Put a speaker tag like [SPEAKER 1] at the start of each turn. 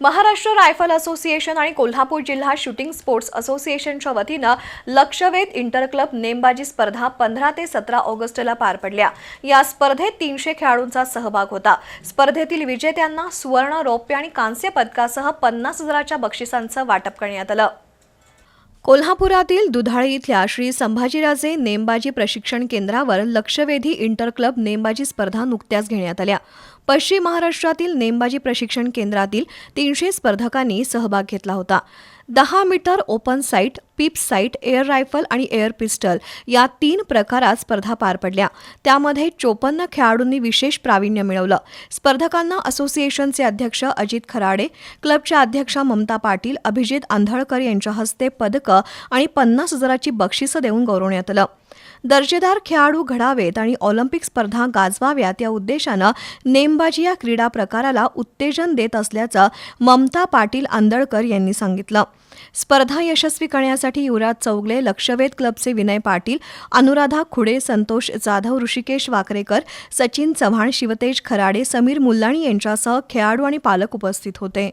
[SPEAKER 1] Maharashtra rifle association आणि कोल्हापूर जिल्हा shooting sports असोसिएशनच्या वतीनं लक्षवेध इंटर क्लब नेमबाजी स्पर्धा पंधरा ते सतरा ऑगस्टला पार पडल्या. या स्पर्धेत तीनशे खेळाडूंचा सहभाग होता. स्पर्धेतील विजेत्यांना सुवर्ण रौप्य आणि कांस्य पदकासह पन्नास हजाराच्या बक्षिसांचं वाटप करण्यात आलं. कोल्हापुरातील दुधाळे इथल्या श्री संभाजीराजे नेमबाजी प्रशिक्षण केंद्रावर लक्षवेधी इंटर क्लब नेमबाजी स्पर्धा नुकत्याच घेण्यात आल्या. पश्चिम महाराष्ट्रातील नेमबाजी प्रशिक्षण केंद्रातील तीनशे स्पर्धकांनी सहभाग घेतला होता. दहा metre open sight peep sight air rifle आणि एअर पिस्टल या तीन प्रकारात स्पर्धा पार पडल्या. त्यामध्ये चोपन्न खेळाडूंनी विशेष प्रावीण्य मिळवलं. स्पर्धकांना असोसिएशनचे अध्यक्ष अजित खराडे क्लबच्या अध्यक्षा ममता पाटील अभिजित आंधळकर यांच्या हस्ते पदकं आणि पन्नास हजाराची बक्षिसं देऊन गौरवण्यात आलं. दर्जेदार खेळाडू घडावेत आणि ऑलिम्पिक स्पर्धा गाजवाव्यात या उद्देशानं नेमबाजी या क्रीडा प्रकाराला उत्तेजन देत असल्याचं ममता पाटील आंदळकर यांनी सांगितलं. स्पर्धा यशस्वी करण्यासाठी युवराज चौगले लक्षवेध क्लबचे विनय पाटील अनुराधा खुडे संतोष जाधव ऋषिकेश वाकरेकर सचिन चव्हाण शिवतेज खराडे समीर मुल्लाणी यांच्यासह खेळाडू आणि पालक उपस्थित होते.